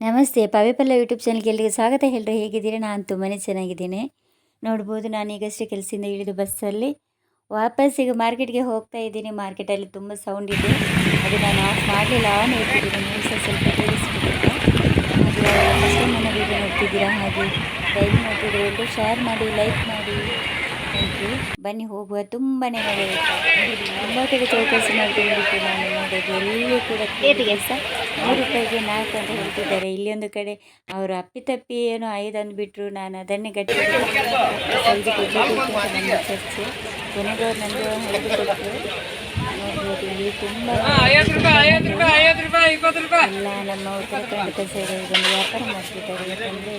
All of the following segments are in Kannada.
ನಮಸ್ತೆ ಪವಿಪಲ್ಲ ಯೂಟ್ಯೂಬ್ ಚಾನಲ್ಗೆ ಎಲ್ಲರಿಗೆ ಸ್ವಾಗತ. ಹೇಳ್ರಿ ಹೇಗಿದ್ದೀರಾ? ನಾನು ತುಂಬಾ ಚೆನ್ನಾಗಿದ್ದೀನಿ. ನೋಡ್ಬೋದು ನಾನು ಈಗಷ್ಟೇ ಕೆಲಸದಿಂದ ಇಳಿದು ಬಸ್ಸಲ್ಲಿ ವಾಪಸ್ ಈಗ ಮಾರ್ಕೆಟ್ಗೆ ಹೋಗ್ತಾ ಇದ್ದೀನಿ. ಮಾರ್ಕೆಟಲ್ಲಿ ತುಂಬ ಸೌಂಡ್ ಇದೆ. ಅದು ನಾನು ಆಫ್ ಮಾಡಲಿಲ್ಲ. ಆನ್ ಹೇಳ್ತಿದ್ದೀನಿ ನೀವು ಸಹ ಸ್ವಲ್ಪ ವೀಡಿಯೋ ನೋಡ್ತಿದ್ದೀರಾ? ಹಾಗೆ ಟೈಮ್ ನೋಡ್ತಿದ್ರೆ ಎಲ್ಲರೂ ಶೇರ್ ಮಾಡಿ ಲೈಕ್ ಮಾಡಿ. ಬನ್ನಿ ಹೋಗುವ ತುಂಬಾ ಮಳೆ ತುಂಬ ಕಡೆ ಚೌಕಾಸಿ ಮಾಡ್ಕೊಂಡಿತ್ತು ನಾನು ನೋಡೋದು ಎಲ್ಲೂ ಕೂಡ ಸಹ ಮೂರು ರೂಪಾಯಿಗೆ ನಾಲ್ಕು ಅಂತ ಹೇಳ್ತಿದ್ದಾರೆ. ಇಲ್ಲಿ ಒಂದು ಕಡೆ ಅವರು ಅಪ್ಪಿತಪ್ಪಿ ಏನೋ ಐದು ಅಂದ್ಬಿಟ್ರು. ನಾನು ಅದನ್ನೇ ಗಟ್ಟಿ ಸಂಜೆ ಕೊಡಬೇಕು ನನ್ನ ಚರ್ಚೆ. ಕೊನೆಗೆ ಅವ್ರು ನನಗೆ ಹೊಡೆದು ಕೊಟ್ಟರು. ನೋಡ್ಬೋದು ಇಲ್ಲಿ ತುಂಬ ಎಲ್ಲ ನಮ್ಮ ಉತ್ತರ ಕರ್ನಾಟಕ ಸೈಡ್ ಇದನ್ನು ವ್ಯಾಪಾರ ಮಾಡ್ತಿದ್ದಾರೆ. ಯಾಕಂದರೆ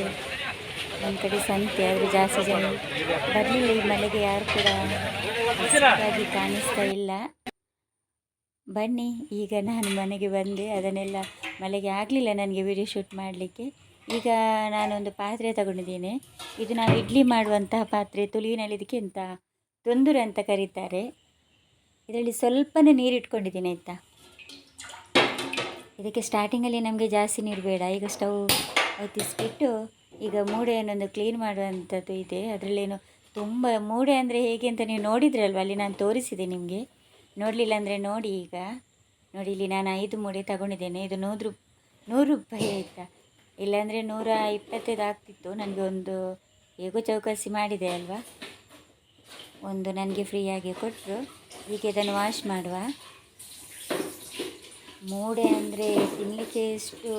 ನಮ್ಮ ಕಡೆ ಸಂತೆ ಆದರೆ ಜಾಸ್ತಿ ಜನ ಬರಲಿಲ್ಲ. ಈ ಮಳೆಗೆ ಯಾರು ಕೂಡ ಕಾಣಿಸ್ತಾ ಇಲ್ಲ. ಬನ್ನಿ, ಈಗ ನಾನು ಮನೆಗೆ ಬಂದೆ. ಅದನ್ನೆಲ್ಲ ಮಳೆಗೆ ಆಗಲಿಲ್ಲ ನನಗೆ ವಿಡಿಯೋ ಶೂಟ್ ಮಾಡಲಿಕ್ಕೆ. ಈಗ ನಾನೊಂದು ಪಾತ್ರೆ ತಗೊಂಡಿದ್ದೇನೆ. ಇದು ನಾವು ಇಡ್ಲಿ ಮಾಡುವಂತಹ ಪಾತ್ರೆ ತುಳುವಿನಲ್ಲಿ ಇದಕ್ಕೆ ಅಂತ ತೊಂದರೆ ಅಂತ ಕರೀತಾರೆ. ಇದರಲ್ಲಿ ಸ್ವಲ್ಪನೇ ನೀರು ಇಟ್ಕೊಂಡಿದ್ದೀನಿ, ಆಯಿತಾ? ಇದಕ್ಕೆ ಸ್ಟಾರ್ಟಿಂಗಲ್ಲಿ ನಮಗೆ ಜಾಸ್ತಿ ನೀರು ಬೇಡ. ಈಗ ಸ್ಟವ್ ಹೊತ್ತಿಸ್ಬಿಟ್ಟು ಈಗ ಮೂಡೆಯನ್ನೊಂದು ಕ್ಲೀನ್ ಮಾಡುವಂಥದ್ದು ಇದೆ. ಅದರಲ್ಲೇನು ತುಂಬ ಮೂಡೆ ಅಂದರೆ ಹೇಗೆ ಅಂತ ನೀವು ನೋಡಿದ್ರಲ್ವ? ಅಲ್ಲಿ ನಾನು ತೋರಿಸಿದೆ ನಿಮಗೆ. ನೋಡಲಿಲ್ಲ ಅಂದರೆ ನೋಡಿ ಈಗ. ನೋಡಿ, ಇಲ್ಲಿ ನಾನು ಐದು ಮೂಡೆ ತಗೊಂಡಿದ್ದೇನೆ. ಇದು ನೂರು ನೂರು ರೂಪಾಯಿ ಆಯಿತಾ? ಇಲ್ಲಾಂದರೆ ನೂರ ಇಪ್ಪತ್ತೈದು ಆಗ್ತಿತ್ತು. ನನಗೆ ಒಂದು ಹೇಗೋ ಚೌಕಾಸಿ ಮಾಡಿದೆ ಅಲ್ವಾ? ಒಂದು ನನಗೆ ಫ್ರೀಯಾಗಿ ಕೊಟ್ಟರು ಈಗ ಇದನ್ನು ವಾಶ್ ಮಾಡುವ. ಮೂಡೆ ಅಂದರೆ ತಿನ್ನಲಿಕ್ಕೆ ಎಷ್ಟು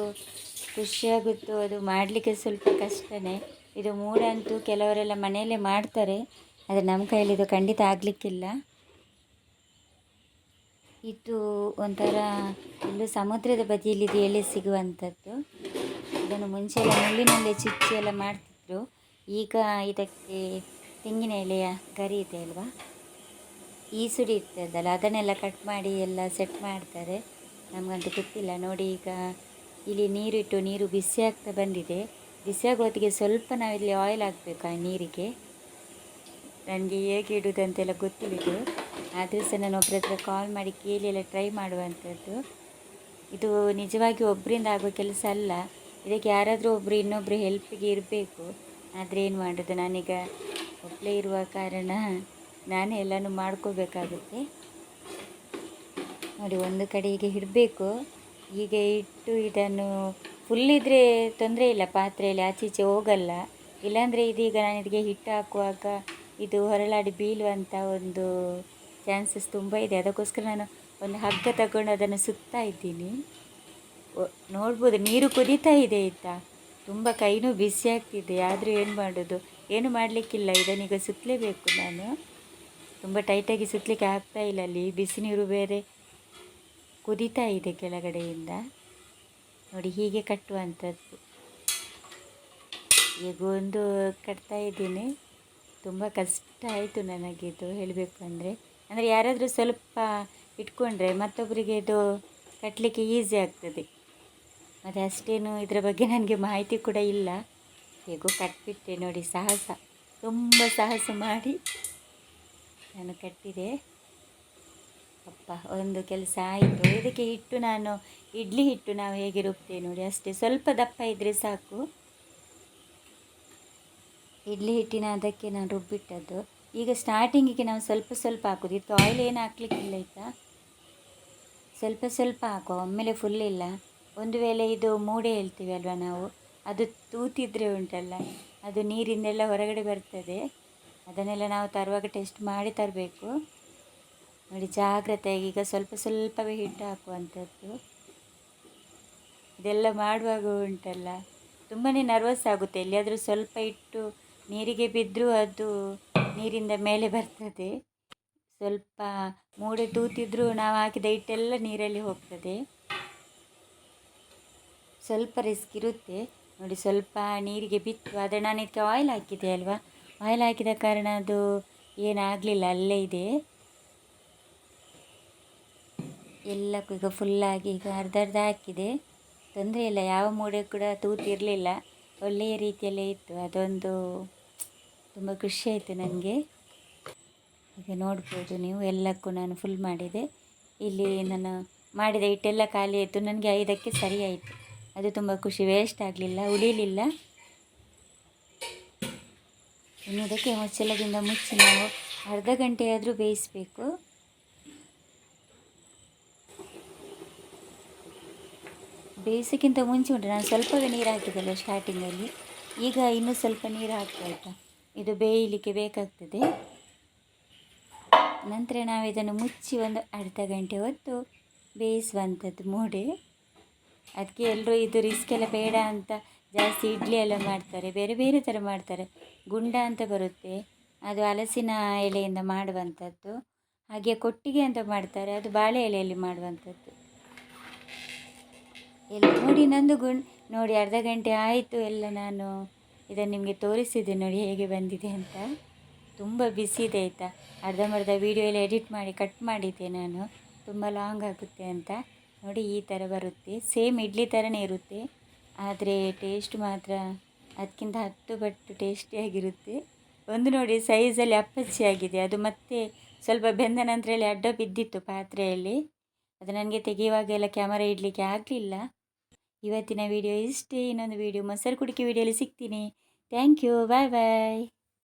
ಖುಷಿಯಾಗುತ್ತೋ. ಅದು ಮಾಡಲಿಕ್ಕೆ ಸ್ವಲ್ಪ ಕಷ್ಟನೇ. ಇದು ಮೂಡಂತೂ ಕೆಲವರೆಲ್ಲ ಮನೆಯಲ್ಲೇ ಮಾಡ್ತಾರೆ. ಆದರೆ ನಮ್ಮ ಕೈಯಲ್ಲಿ ಇದು ಖಂಡಿತ ಆಗಲಿಕ್ಕಿಲ್ಲ. ಇದು ಒಂಥರ ಇಲ್ಲೂ ಸಮುದ್ರದ ಬದಿಯಲ್ಲಿ ಇದು ಎಲೆ ಸಿಗುವಂಥದ್ದು. ಇದನ್ನು ಮುಂಚೆ ಎಲ್ಲ ಮುಳ್ಳಿನಲ್ಲೇ ಚುಚ್ಚಿ ಎಲ್ಲ ಮಾಡ್ತಿದ್ರು. ಈಗ ಇದಕ್ಕೆ ತೆಂಗಿನ ಎಲೆಯ ಗರಿ ಇದೆ ಅಲ್ವಾ? ಈಸುಡಿ ಇರ್ತದಲ್ಲ, ಅದನ್ನೆಲ್ಲ ಕಟ್ ಮಾಡಿ ಎಲ್ಲ ಸೆಟ್ ಮಾಡ್ತಾರೆ. ನಮಗಂತೂ ಗೊತ್ತಿಲ್ಲ. ನೋಡಿ ಈಗ ಇಲ್ಲಿ ನೀರಿಟ್ಟು ನೀರು ಬಿಸಿ ಆಗ್ತಾ ಬಂದಿದೆ. ಬಿಸಿ ಹೊತ್ತಿಗೆ ಸ್ವಲ್ಪ ನಾವಿಲ್ಲಿ ಆಯಿಲ್ ಹಾಕಬೇಕು ಆ ನೀರಿಗೆ. ನನಗೆ ಹೇಗೆ ಇಡುವುದಂತೆಲ್ಲ ಗೊತ್ತಿಲ್ಲ ಆದರೂ ಸಹ ನಾನು ಒಬ್ಬರ ಹತ್ರ ಕಾಲ್ ಮಾಡಿ ಕೇಳಿ ಎಲ್ಲ ಟ್ರೈ ಮಾಡುವಂಥದ್ದು. ಇದು ನಿಜವಾಗಿ ಒಬ್ಬರಿಂದ ಆಗೋ ಕೆಲಸ ಅಲ್ಲ. ಇದಕ್ಕೆ ಯಾರಾದರೂ ಒಬ್ಬರು ಇನ್ನೊಬ್ಬರು ಹೆಲ್ಪಿಗೆ ಇರಬೇಕು. ಆದರೆ ಏನು ಮಾಡೋದು? ನಾನೀಗ ಒಬ್ಬಳೇ ಇರುವ ಕಾರಣ ನಾನೇ ಎಲ್ಲನೂ ಮಾಡ್ಕೋಬೇಕಾಗುತ್ತೆ. ನೋಡಿ, ಒಂದು ಕಡೆ ಹೀಗೆ ಇಡಬೇಕು ಹೀಗೆ ಇಟ್ಟು ಇದನ್ನು ಫುಲ್ ಇದ್ದರೆ ತೊಂದರೆ ಇಲ್ಲ, ಪಾತ್ರೆಯಲ್ಲಿ ಆಚೆ ಈಚೆ ಹೋಗಲ್ಲ. ಇಲ್ಲಾಂದರೆ ಇದೀಗ ನಾನು ಇದಕ್ಕೆ ಹಿಟ್ಟು ಹಾಕುವಾಗ ಇದು ಹೊರಳಾಡಿ ಬೀಳುವಂಥ ಒಂದು ಚಾನ್ಸಸ್ ತುಂಬ ಇದೆ. ಅದಕ್ಕೋಸ್ಕರ ನಾನು ಒಂದು ಹಗ್ಗ ತಗೊಂಡು ಅದನ್ನು ಸುತ್ತಾ ಇದ್ದೀನಿ. ನೋಡ್ಬೋದು, ನೀರು ಕುದೀತಾ ಇದೆ ಆಯಿತಾ? ತುಂಬ ಕೈನೂ ಬಿಸಿ ಆಗ್ತಿದೆ. ಆದರೂ ಏನು ಮಾಡೋದು? ಏನು ಮಾಡಲಿಕ್ಕಿಲ್ಲ. ಇದನ್ನೀಗ ಸುತ್ತಲೇಬೇಕು ನಾನು. ತುಂಬ ಟೈಟಾಗಿ ಸುತ್ತಲಿಕ್ಕೆ ಆಗ್ತಾ ಇಲ್ಲ ಅಲ್ಲಿ. ಬಿಸಿ ನೀರು ಬೇರೆ ಕುದೀತಾ ಇದೆ ಕೆಳಗಡೆಯಿಂದ. ನೋಡಿ, ಹೀಗೆ ಕಟ್ಟುವಂಥದ್ದು. ಈಗ ಒಂದು ಕಟ್ತಾ ಇದ್ದೀನಿ. ತುಂಬ ಕಷ್ಟ ಆಯಿತು ನನಗಿದು ಹೇಳಬೇಕು ಅಂದರೆ. ಅಂದರೆ ಯಾರಾದರೂ ಸ್ವಲ್ಪ ಇಟ್ಕೊಂಡ್ರೆ ಮತ್ತೊಬ್ಬರಿಗೆ ಇದು ಕಟ್ಟಲಿಕ್ಕೆ ಈಸಿ ಆಗ್ತದೆ. ಮತ್ತು ಅಷ್ಟೇನು ಇದರ ಬಗ್ಗೆ ನನಗೆ ಮಾಹಿತಿ ಕೂಡ ಇಲ್ಲ. ಹೇಗೋ ಕಟ್ಬಿಟ್ಟೆ ನೋಡಿ, ಸಾಹಸ. ತುಂಬ ಸಾಹಸ ಮಾಡಿ ನಾನು ಕಟ್ಟಿದೆ. ಅಪ್ಪ, ಒಂದು ಕೆಲಸ ಆಯಿತು. ಇದಕ್ಕೆ ಹಿಟ್ಟು ನಾನು, ಇಡ್ಲಿ ಹಿಟ್ಟು ನಾವು ಹೇಗೆ ರುಬ್ತೇವೆ ನೋಡಿ, ಅಷ್ಟೇ. ಸ್ವಲ್ಪ ದಪ್ಪ ಇದ್ದರೆ ಸಾಕು. ಇಡ್ಲಿ ಹಿಟ್ಟಿನ ಅದಕ್ಕೆ ನಾನು ರುಬ್ಬಿಟ್ಟದ್ದು. ಈಗ ಸ್ಟಾರ್ಟಿಂಗಿಗೆ ನಾವು ಸ್ವಲ್ಪ ಸ್ವಲ್ಪ ಹಾಕೋದು. ಇತ್ತು ಆಯಿಲ್ ಏನು ಹಾಕ್ಲಿಕ್ಕಿಲ್ಲ ಆಯಿತಾ ಸ್ವಲ್ಪ ಸ್ವಲ್ಪ ಹಾಕುವ, ಒಮ್ಮೆಲೆ ಫುಲ್ ಇಲ್ಲ. ಒಂದು ವೇಳೆ ಇದು ಮೂಡೆ ಹೇಳ್ತೀವಿ ಅಲ್ವಾ ನಾವು, ಅದು ತೂತಿದ್ರೆ ಉಂಟಲ್ಲ, ಅದು ನೀರಿಂದೆಲ್ಲ ಹೊರಗಡೆ ಬರ್ತದೆ. ಅದನ್ನೆಲ್ಲ ನಾವು ತರುವಾಗ ಟೆಸ್ಟ್ ಮಾಡಿ ತರಬೇಕು. ನೋಡಿ, ಜಾಗ್ರತೆಯಾಗಿ ಈಗ ಸ್ವಲ್ಪ ಸ್ವಲ್ಪವೇ ಹಿಟ್ಟು ಹಾಕುವಂಥದ್ದು. ಇದೆಲ್ಲ ಮಾಡುವಾಗ ಉಂಟಲ್ಲ ತುಂಬಾ ನರ್ವಸ್ ಆಗುತ್ತೆ. ಎಲ್ಲಿಯಾದರೂ ಸ್ವಲ್ಪ ಇಟ್ಟು ನೀರಿಗೆ ಬಿದ್ದರೂ ಅದು ನೀರಿಂದ ಮೇಲೆ ಬರ್ತದೆ. ಸ್ವಲ್ಪ ಮೂಡೆ ತೂತಿದ್ರೂ ನಾವು ಹಾಕಿದ ಹಿಟ್ಟೆಲ್ಲ ನೀರಲ್ಲಿ ಹೋಗ್ತದೆ. ಸ್ವಲ್ಪ ರಿಸ್ಕ್ ಇರುತ್ತೆ. ನೋಡಿ, ಸ್ವಲ್ಪ ನೀರಿಗೆ ಬಿತ್ತು, ಆದರೆ ನಾನು ಇದಕ್ಕೆ ಆಯಿಲ್ ಹಾಕಿದೆ ಅಲ್ವಾ? ಆಯಿಲ್ ಹಾಕಿದ ಕಾರಣ ಅದು ಏನಾಗಲಿಲ್ಲ, ಅಲ್ಲೇ ಇದೆ. ಎಲ್ಲಕ್ಕೂ ಈಗ ಫುಲ್ಲಾಗಿ ಈಗ ಅರ್ಧ ಅರ್ಧ ಹಾಕಿದೆ. ತೊಂದರೆ ಇಲ್ಲ, ಯಾವ ಮೂಡೆ ಕೂಡ ತೂತಿರಲಿಲ್ಲ. ಒಳ್ಳೆಯ ರೀತಿಯಲ್ಲೇ ಇತ್ತು, ಅದೊಂದು ತುಂಬ ಖುಷಿ ಆಯಿತು ನನಗೆ. ಈಗ ನೋಡ್ಬೋದು ನೀವು, ಎಲ್ಲಕ್ಕೂ ನಾನು ಫುಲ್ ಮಾಡಿದೆ. ಇಲ್ಲಿ ನಾನು ಮಾಡಿದ ಹಿಟ್ಟೆಲ್ಲ ಖಾಲಿ ಆಯಿತು, ನನಗೆ ಐದಕ್ಕೆ ಸರಿ ಆಯಿತು. ಅದು ತುಂಬ ಖುಷಿ ವೇಸ್ಟ್ ಆಗಲಿಲ್ಲ, ಉಳಿಲಿಲ್ಲ. ಇನ್ನು ಅದಕ್ಕೆ ಮುಚ್ಚಳದಿಂದ ಮುಚ್ಚಿ ನಾವು ಅರ್ಧ ಗಂಟೆಯಾದರೂ ಬೇಯಿಸಬೇಕು. ಬೇಯಿಸೋಕ್ಕಿಂತ ಮುಂಚೆ ಉಂಟು. ನಾನು ಸ್ವಲ್ಪವೇ ನೀರು ಹಾಕಿದ್ದಲ್ಲ ಸ್ಟಾರ್ಟಿಂಗಲ್ಲಿ ಈಗ ಇನ್ನೂ ಸ್ವಲ್ಪ ನೀರು ಹಾಕ್ತಾ ಆಯಿತಾ ಇದು ಬೇಯಲಿಕ್ಕೆ ಬೇಕಾಗ್ತದೆ. ನಂತರ ನಾವು ಇದನ್ನು ಮುಚ್ಚಿ ಒಂದು ಅರ್ಧ ಗಂಟೆ ಹೊತ್ತು ಬೇಯಿಸುವಂಥದ್ದು ಮೂಡೆ. ಅದಕ್ಕೆ ಎಲ್ಲರೂ ಇದು ರಿಸ್ಕ್ ಎಲ್ಲ ಬೇಡ ಅಂತ ಜಾಸ್ತಿ ಇಡ್ಲಿ ಎಲ್ಲ ಮಾಡ್ತಾರೆ. ಬೇರೆ ಬೇರೆ ಥರ ಮಾಡ್ತಾರೆ. ಗುಂಡ ಅಂತ ಬರುತ್ತೆ. ಅದು ಹಲಸಿನ ಎಲೆಯಿಂದ ಮಾಡುವಂಥದ್ದು. ಹಾಗೆ ಕೊಟ್ಟಿಗೆ ಅಂತ ಮಾಡ್ತಾರೆ. ಅದು ಬಾಳೆ ಎಲೆಯಲ್ಲಿ ಮಾಡುವಂಥದ್ದು. ಎಲ್ಲ ನೋಡಿ ನಂದು ಗುಣ್, ನೋಡಿ ಅರ್ಧ ಗಂಟೆ ಆಯಿತು ಎಲ್ಲ ನಾನು ಇದನ್ನು ನಿಮಗೆ ತೋರಿಸಿದ್ದೆ ನೋಡಿ ಹೇಗೆ ಬಂದಿದೆ ಅಂತ. ತುಂಬ ಬಿಸಿ ಇದೆ ಆಯಿತಾ. ಅರ್ಧಂಬರ್ಧ ವೀಡಿಯೋ ಎಲ್ಲ ಎಡಿಟ್ ಮಾಡಿ ಕಟ್ ಮಾಡಿದ್ದೆ ನಾನು. ತುಂಬ ಲಾಂಗ್ ಆಗುತ್ತೆ ಅಂತ. ನೋಡಿ ಈ ಥರ ಬರುತ್ತೆ. ಸೇಮ್ ಇಡ್ಲಿ ಥರನೇ ಇರುತ್ತೆ. ಆದರೆ ಟೇಸ್ಟ್ ಮಾತ್ರ ಅದಕ್ಕಿಂತ ಹತ್ತು ಪಟ್ಟು ಟೇಸ್ಟಿಯಾಗಿರುತ್ತೆ ಒಂದು ನೋಡಿ ಸೈಜಲ್ಲಿ ಅಪ್ಪಚ್ಚಿ ಆಗಿದೆ. ಅದು ಮತ್ತೆ ಸ್ವಲ್ಪ ಬೆಂದ ನಂತರ ಹೇಳಿ ಅಡ್ಡ ಬಿದ್ದಿತ್ತು ಪಾತ್ರೆಯಲ್ಲಿ. ಅದು ನನಗೆ ತೆಗೆಯುವಾಗೆಲ್ಲ ಕ್ಯಾಮರಾ ಇಡಲಿಕ್ಕೆ ಆಗಲಿಲ್ಲ. ಇವತ್ತಿನ ವಿಡಿಯೋ ಇಷ್ಟೇ. ಇನ್ನೊಂದು ವಿಡಿಯೋ ಮೊಸರು ಕುಡಿಕೆ ವಿಡಿಯೋಲಿ ಸಿಗ್ತೀನಿ. Thank you bye bye